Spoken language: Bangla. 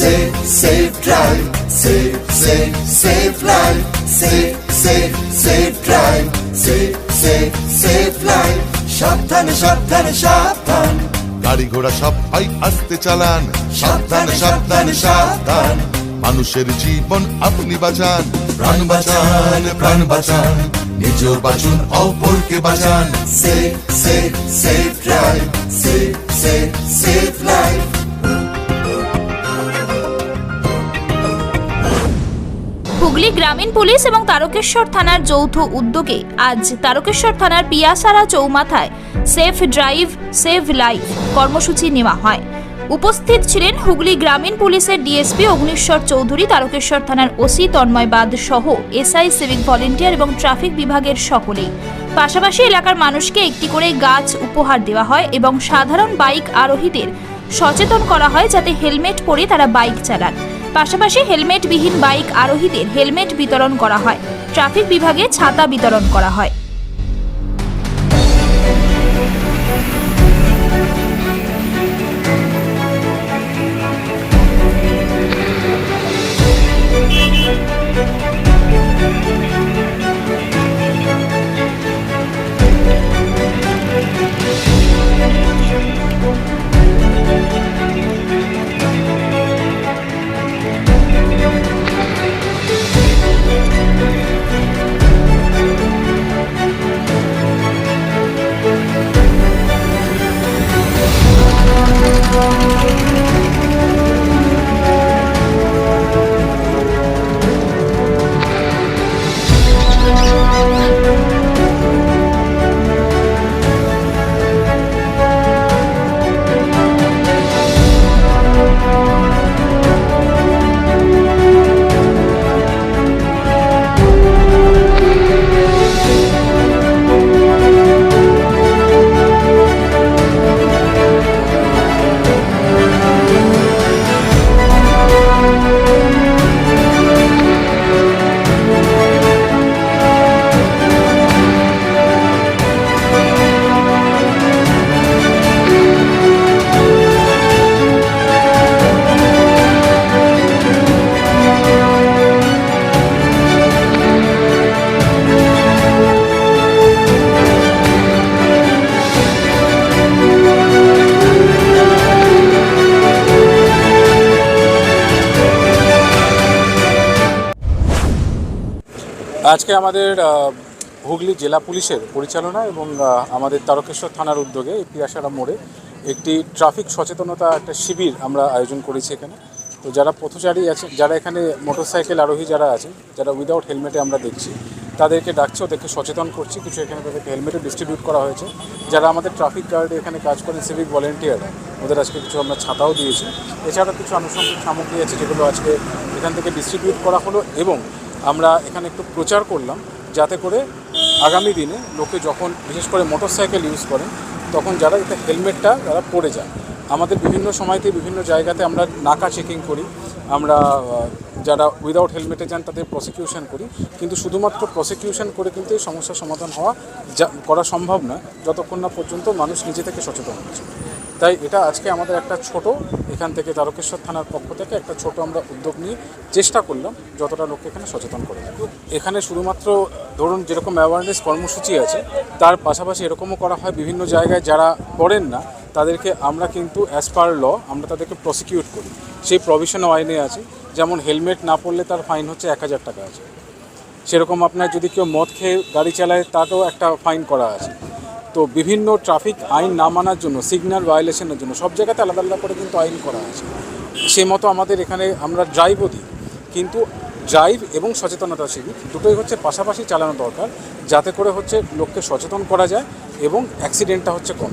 save, save, drive. Save, save, save, life. গাড়ি ঘোড়া সবাই আস্তে চালান। সাবধানে সাবধানে সাবধান। মানুষের জীবন আপনি বাঁচান। প্রাণ বাঁচান প্রাণ বাঁচান। নিজ বাঁচুন অপরকে বাঁচান। Safe safe safe drive safe safe safe Hooghly গ্রামীণ পুলিশ এবং তারকেশ্বর থানার যৌথ উদ্যোগে আজ তারকেশ্বর থানার পিয়াসারা চৌমাথায় সেফ ড্রাইভ, সেভ লাইফ কর্মসূচি নেওয়া হয়। উপস্থিত ছিলেন হুগলি গ্রামীণ পুলিশের ডিএসপি অগ্নিশ্বর চৌধুরী, তারকেশ্বর থানার ওসি তন্ময় বাদ সহ এসআই সিভিক ভলেন্টিয়ার এবং ট্রাফিক বিভাগের সকলেই। পাশাপাশি এলাকার মানুষকে একটি করে গাছ উপহার দেওয়া হয় এবং সাধারণ বাইক আরোহীদের সচেতন করা হয় যাতে হেলমেট পরে তারা বাইক চালান। পাশাপাশি হেলমেটবিহীন বাইক আরোহীদের হেলমেট বিতরণ করা হয়। ট্রাফিক বিভাগে ছাতা বিতরণ করা হয়। আজকে আমাদের হুগলি জেলা পুলিশের পরিচালনা এবং আমাদের তারকেশ্বর থানার উদ্যোগে পিয়াসারা মোড়ে একটি ট্রাফিক সচেতনতা একটা শিবির আমরা আয়োজন করেছি এখানে। তো যারা পথচারী আছে, যারা এখানে মোটরসাইকেল আরোহী যারা আছে, যারা উইদাউট হেলমেটে আমরা দেখছি, তাদেরকে ডাকছি, ওদেরকে সচেতন করছি, কিছু এখানে তাদেরকে হেলমেটও ডিস্ট্রিবিউট করা হয়েছে। যারা আমাদের ট্রাফিক গার্ডে এখানে কাজ করেন সিভিক ভলেন্টিয়ার ওদের আজকে কিছু আমরা ছাতাও দিয়েছি। এছাড়া কিছু আনুষঙ্গিক সামগ্রী আছে, যেগুলো আজকে এখান থেকে ডিস্ট্রিবিউট করা হলো এবং আমরা এখানে একটু প্রচার করলাম যাতে করে আগামী দিনে লোকে যখন, বিশেষ করে মোটরসাইকেল ইউজ করেন, তখন যারা যাতে হেলমেটটা তারা পরে যায়। আমাদের বিভিন্ন সময়তে বিভিন্ন জায়গাতে আমরা নাকা চেকিং করি, আমরা যারা উইদাউট হেলমেটে যান তাদের প্রসিকিউশন করি, কিন্তু শুধুমাত্র প্রসিকিউশন করে কিন্তু এই সমস্যার সমাধান হওয়া করা সম্ভব নয়, যতক্ষণ না পর্যন্ত মানুষ নিজে থেকে সচেতন হচ্ছে। তাই এটা আজকে আমাদের একটা ছোট এখান থেকে তারকেশ্বর থানার পক্ষ থেকে একটা ছোট আমরা উদ্যোগ নিয়ে চেষ্টা করলাম, যতটা লোককে এখানে সচেতন করে। এখানে শুধুমাত্র, ধরুন যেরকম অ্যাওয়ারনেস কর্মসূচি আছে, তার পাশাপাশি এরকমও করা হয় বিভিন্ন জায়গায় যারা পড়েন না, তাদেরকে আমরা কিন্তু অ্যাজ পার ল আমরা তাদেরকে প্রসিকিউট করি। সেই প্রভিশন আইনে আছে, যেমন হেলমেট না পরলে তার ফাইন হচ্ছে এক হাজার টাকা আছে। সেরকম আপনার যদি কেউ মদ খেয়ে গাড়ি চালায় তারও একটা ফাইন করা আছে। তো বিভিন্ন ট্রাফিক আইন না মানার জন্য সিগন্যাল ভায়োলেশনের জন্য সব জায়গাতে আলাদা আলাদা করে কিন্তু আইন করা আছে। সে মতো আমাদের এখানে আমরা ড্রাইভও দিই, কিন্তু ড্রাইভ এবং সচেতনতা শিবির দুটোই হচ্ছে পাশাপাশি চালানো দরকার, যাতে করে হচ্ছে লোককে সচেতন করা যায় এবং অ্যাক্সিডেন্টটা হচ্ছে কম।